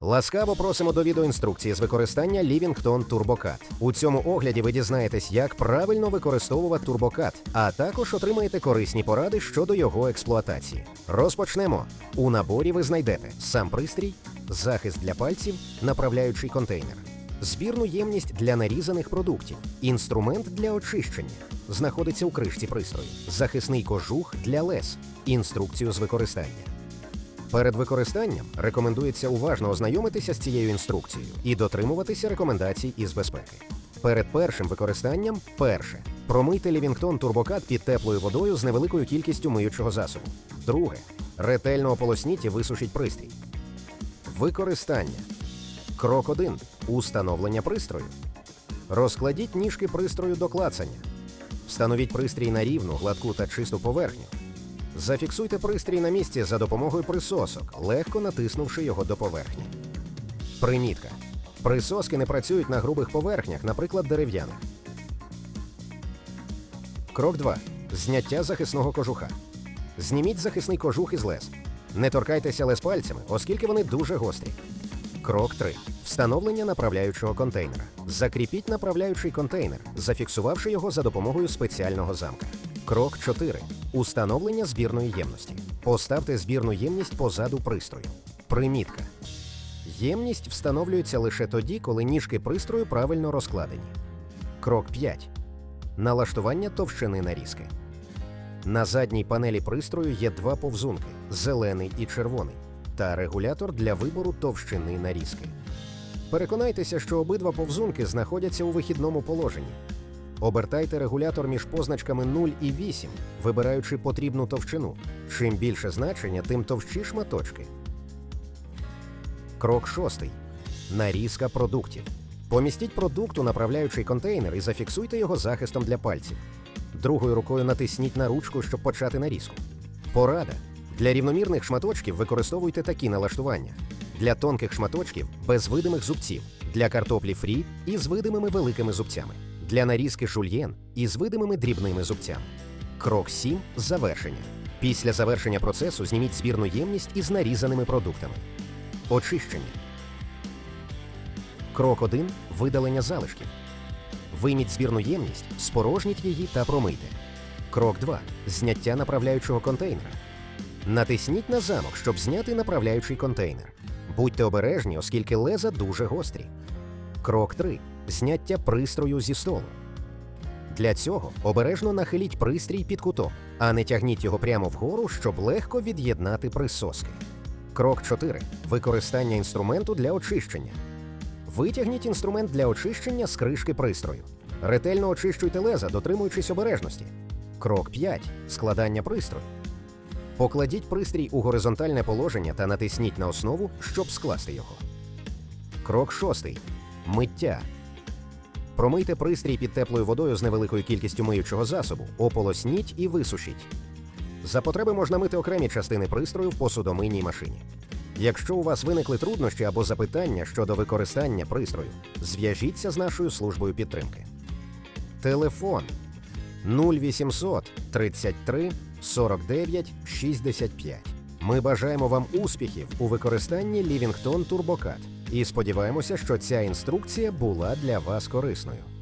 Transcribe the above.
Ласкаво просимо до відеоінструкції з використання Livington TurboCAT. У цьому огляді ви дізнаєтесь, як правильно використовувати TurboCAT, а також отримаєте корисні поради щодо його експлуатації. Розпочнемо. У наборі ви знайдете сам пристрій, захист для пальців, направляючий контейнер, збірну ємність для нарізаних продуктів, інструмент для очищення. Знаходиться у кришці пристрою, захисний кожух для лез, інструкцію з використання. Перед використанням рекомендується уважно ознайомитися з цією інструкцією і дотримуватися рекомендацій із безпеки. Перед першим використанням перше. Промийте Livington TurboCAT під теплою водою з невеликою кількістю миючого засобу. Друге. Ретельно ополосніть і висушіть пристрій. Використання. Крок 1. Установлення пристрою. Розкладіть ніжки пристрою до клацання. Встановіть пристрій на рівну, гладку та чисту поверхню. Зафіксуйте пристрій на місці за допомогою присосок, легко натиснувши його до поверхні. Примітка. Присоски не працюють на грубих поверхнях, наприклад, дерев'яних. Крок 2. Зняття захисного кожуха. Зніміть захисний кожух із лез. Не торкайтеся лез пальцями, оскільки вони дуже гострі. Крок 3. Встановлення направляючого контейнера. Закріпіть направляючий контейнер, зафіксувавши його за допомогою спеціального замка. Крок 4. Установлення збірної ємності. Поставте збірну ємність позаду пристрою. Примітка. Ємність встановлюється лише тоді, коли ніжки пристрою правильно розкладені. Крок 5. Налаштування товщини нарізки. На задній панелі пристрою є два повзунки зелений і червоний, та регулятор для вибору товщини нарізки. Переконайтеся, що обидва повзунки знаходяться у вихідному положенні. Обертайте регулятор між позначками 0 і 8, вибираючи потрібну товщину. Чим більше значення, тим товщі шматочки. Крок 6. Нарізка продуктів. Помістіть продукт у направляючий контейнер і зафіксуйте його захистом для пальців. Другою рукою натисніть на ручку, щоб почати нарізку. Порада. Для рівномірних шматочків використовуйте такі налаштування. Для тонких шматочків без видимих зубців, для картоплі фрі із видимими великими зубцями, для нарізки жульєн із видимими дрібними зубцями. Крок 7. Завершення. Після завершення процесу зніміть збірну ємність із нарізаними продуктами. Очищення. Крок 1. Видалення залишків. Вийміть збірну ємність, спорожніть її та промийте. Крок 2. Зняття направляючого контейнера. Натисніть на замок, щоб зняти направляючий контейнер. Будьте обережні, оскільки леза дуже гострі. Крок 3. Зняття пристрою зі столу. Для цього обережно нахиліть пристрій під кутом, а не тягніть його прямо вгору, щоб легко від'єднати присоски. Крок 4. Використання інструменту для очищення. Витягніть інструмент для очищення з кришки пристрою. Ретельно очищуйте леза, дотримуючись обережності. Крок 5. Складання пристрою. Покладіть пристрій у горизонтальне положення та натисніть на основу, щоб скласти його. Крок 6. Миття. Промийте пристрій під теплою водою з невеликою кількістю миючого засобу, ополосніть і висушіть. За потреби можна мити окремі частини пристрою в посудомийній машині. Якщо у вас виникли труднощі або запитання щодо використання пристрою, зв'яжіться з нашою службою підтримки. Телефон 0800 33 49 65. Ми бажаємо вам успіхів у використанні Livington TurboCAT і сподіваємося, що ця інструкція була для вас корисною.